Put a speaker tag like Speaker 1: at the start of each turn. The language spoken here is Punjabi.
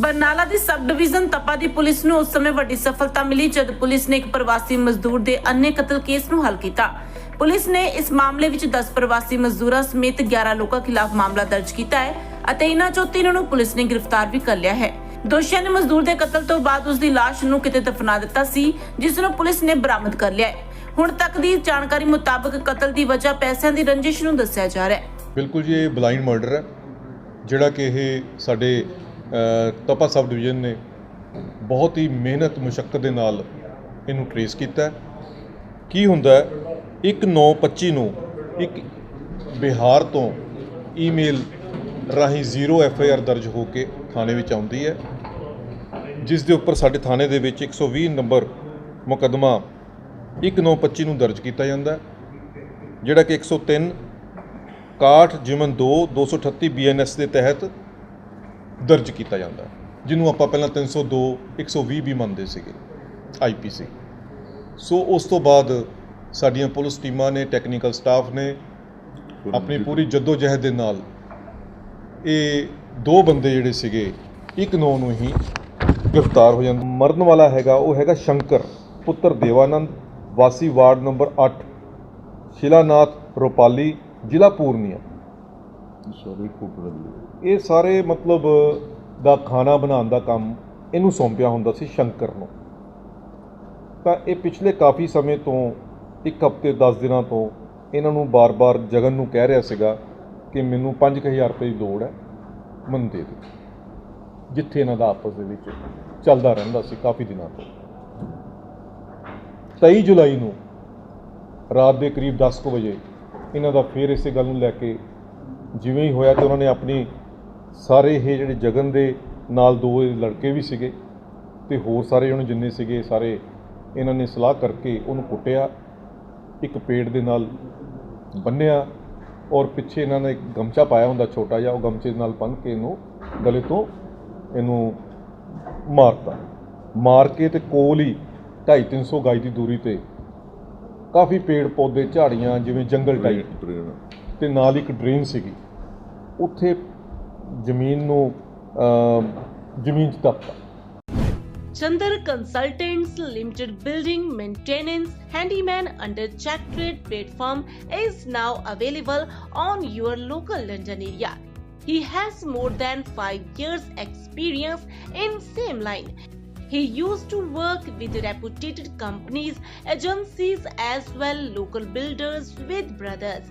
Speaker 1: ਬਰਨਾਲਾ ਦੀ ਸਬ ਡਿਵੀਜ਼ਨ ਤਪਾ ਦੀ ਪੁਲਿਸ ਨੂੰ ਉਸ ਸਮੇਂ ਵੱਡੀ ਸਫਲਤਾ ਮਿਲੀ ਜਦ ਪੁਲਿਸ ਨੇ ਇੱਕ ਪ੍ਰਵਾਸੀ ਮਜ਼ਦੂਰ ਦੇ ਅੰਨੇ ਕਤਲ ਕੇਸ ਨੂੰ ਹੱਲ ਕੀਤਾ। ਪੁਲਿਸ ਨੇ ਇਸ ਮਾਮਲੇ ਵਿੱਚ 10 ਪ੍ਰਵਾਸੀ ਮਜ਼ਦੂਰਾਂ ਸਮੇਤ 11 ਲੋਕਾਂ ਖਿਲਾਫ ਮਾਮਲਾ ਦਰਜ ਕੀਤਾ ਹੈ ਅਤੇ ਇਹਨਾਂ ਚੋਂ ਤਿੰਨ ਨੂੰ ਪੁਲਿਸ ਨੇ ਗ੍ਰਿਫਤਾਰ ਵੀ ਕਰ ਲਿਆ ਹੈ। ਦੋਸ਼ੀਆਂ ਨੇ ਮਜ਼ਦੂਰ ਦੇ ਕਤਲ ਤੋਂ ਬਾਅਦ ਉਸ ਦੀ ਲਾਸ਼ ਨੂੰ ਕਿਤੇ ਦਫਨਾ ਦਿੱਤਾ ਸੀ, ਜਿਸ ਨੂੰ ਪੁਲਿਸ ਨੇ ਬਰਾਮਦ ਕਰ ਲਿਆ ਹੈ। ਹੁਣ ਤੱਕ ਦੀ ਜਾਣਕਾਰੀ ਮੁਤਾਬਕ ਕਤਲ ਦੀ ਵਜ੍ਹਾ ਪੈਸਿਆਂ ਦੀ ਰੰਜਿਸ਼ ਨੂੰ ਦੱਸਿਆ ਜਾ ਰਿਹਾ ਹੈ।
Speaker 2: ਬਿਲਕੁਲ ਜੀ, ਇਹ ਬਲਾਈਂਡ ਮਰਡਰ ਹੈ, ਜਿਹੜਾ ਕਿ ਇਹ ਸਾਡੇ ਤਪਾ ਸਬ ਡਿਵੀਜ਼ਨ ਨੇ ਬਹੁਤ ਹੀ ਮਿਹਨਤ, ਮੁਸ਼ਕਲ ਦੇ ਨਾਲ ਇਹਨੂੰ ਟਰੇਸ ਕੀਤਾ ਕੀ ਹੁੰਦਾ ਹੈ 1925 ਨੂੰ ਇੱਕ ਬਿਹਾਰ ਤੋਂ ਈਮੇਲ ਰਾਹੀਂ ਜ਼ੀਰੋ ਐਫ ਆਈ ਆਰ ਦਰਜ ਹੋ ਕੇ ਥਾਣੇ ਵਿੱਚ ਆਉਂਦੀ ਹੈ। ਜਿਸ ਦੇ ਉੱਪਰ ਸਾਡੇ ਥਾਣੇ ਦੇ ਵਿੱਚ 120 ਨੰਬਰ ਮੁਕੱਦਮਾ 1925 ਨੂੰ ਦਰਜ ਕੀਤਾ ਜਾਂਦਾ ਜਿਹੜਾ ਕਿ 103 61 ਜਿਮਨ 2 238 ਬੀਐਨਐਸ ਦੇ ਤਹਿਤ ਦਰਜ ਕੀਤਾ ਜਾਂਦਾ ਜਿਹਨੂੰ ਆਪਾਂ ਪਹਿਲਾਂ 302 120 ਵੀ ਮੰਨਦੇ ਸੀਗੇ ਆਈਪੀਸੀ ਸੋ। ਉਸ ਤੋਂ ਬਾਅਦ ਸਾਡੀਆਂ ਪੁਲਿਸ ਟੀਮਾਂ ਨੇ ਟੈਕਨੀਕਲ ਸਟਾਫ ਨੇ ਆਪਣੀ ਪੂਰੀ ਜਹਿਦ ਦੇ ਨਾਲ ਇਹ ਦੋ ਬੰਦੇ ਜਿਹੜੇ ਸੀਗੇ ਇੱਕ ਨੌ ਨੂੰ ਹੀ ਗ੍ਰਿਫਤਾਰ ਹੋ ਜਾਂਦੇ। ਮਰਨ ਵਾਲਾ ਹੈਗਾ ਉਹ ਹੈਗਾ ਸ਼ੰਕਰ ਪੁੱਤਰ ਦੇਵਾਨੰਦ ਵਾਸੀ ਵਾਰਡ ਨੰਬਰ 8 ਸ਼ਿਲਾਨਾਥ ਰੋਪਾਲੀ ਜ਼ਿਲ੍ਹਾ ਪੂਰਨੀਆ।
Speaker 3: ਸਾਰੇ ਕੁਕੜ
Speaker 2: ਇਹ ਸਾਰੇ ਮਤਲਬ ਦਾ ਖਾਣਾ ਬਣਾਉਣ ਦਾ ਕੰਮ ਇਹਨੂੰ ਸੌਂਪਿਆ ਹੁੰਦਾ ਸੀ ਸ਼ੰਕਰ ਨੂੰ। ਤਾਂ ਇਹ ਪਿਛਲੇ ਕਾਫੀ ਸਮੇਂ ਤੋਂ, ਇੱਕ ਹਫ਼ਤੇ 10 ਦਿਨਾਂ ਤੋਂ ਇਹਨਾਂ ਨੂੰ ਬਾਰ-ਬਾਰ ਜਗਨ ਨੂੰ ਕਹਿ ਰਿਹਾ ਸੀਗਾ ਕਿ ਮੈਨੂੰ 5000 ਰੁਪਏ ਦੀ ਲੋੜ ਹੈ, ਮੈਨੂੰ ਦੇ ਦੇ ਜਿੱਥੇ ਇਹਨਾਂ ਦਾ ਆਪਸ ਦੇ ਵਿੱਚ ਚੱਲਦਾ ਰਹਿੰਦਾ ਸੀ ਕਾਫੀ ਦਿਨਾਂ ਤੋਂ। 23 ਜੁਲਾਈ ਨੂੰ ਰਾਤ ਦੇ ਕਰੀਬ 10 ਕੁ ਵਜੇ ਇਹਨਾਂ ਦਾ ਫੇਰ ਇਸੇ ਗੱਲ ਨੂੰ ਲੈ ਕੇ ਜਿਵੇਂ ਹੀ ਹੋਇਆ ਤੇ ਉਹਨਾਂ ਨੇ ਆਪਣੀ ਸਾਰੇ ਇਹ ਜਿਹੜੇ ਜਗਨ ਦੇ ਨਾਲ ਦੋ ਲੜਕੇ ਵੀ ਸੀਗੇ ਤੇ ਹੋਰ ਸਾਰੇ ਉਹਨੂੰ ਜਿੰਨੇ ਸੀਗੇ ਸਾਰੇ ਇਹਨਾਂ ਨੇ ਸਲਾਹ ਕਰਕੇ ਉਹਨੂੰ ਕੁੱਟਿਆ ਇੱਕ ਪੇੜ ਦੇ ਨਾਲ ਬੰਨਿਆ ਔਰ ਪਿੱਛੇ ਇਹਨਾਂ ਨੇ ਇੱਕ ਗਮਛਾ ਪਾਇਆ ਹੁੰਦਾ ਛੋਟਾ ਜਿਹਾ ਉਹ ਗਮਛੇ ਨਾਲ ਬੰਨ੍ਹ ਕੇ ਇਹਨੂੰ ਗਲੇ ਤੋਂ ਇਹਨੂੰ ਮਾਰਤਾ। ਮਾਰ ਕੇ ਤੇ ਕੋਲ ਹੀ 250 300 ਗਜ ਦੀ ਦੂਰੀ ਤੇ ਕਾਫੀ ਪੇੜ ਪੌਦੇ ਝਾੜੀਆਂ ਜਿਵੇਂ ਜੰਗਲ ਟਾਈਪ ਤੇ ਨਾਲ ਇੱਕ ਡਰੇਨ ਸੀਗੀ ਉੱਥੇ ਜ਼ਮੀਨ ਨੂੰ ਅਮ ਜ਼ਮੀਨ 'ਚ ਦੱਬਤਾ
Speaker 1: Chandar Consultants Limited Building Maintenance Handyman under Check Trade platform is now available on your local London area. He has more than 5 years experience in same line. He used to work with reputed companies, agencies as well local builders with brothers.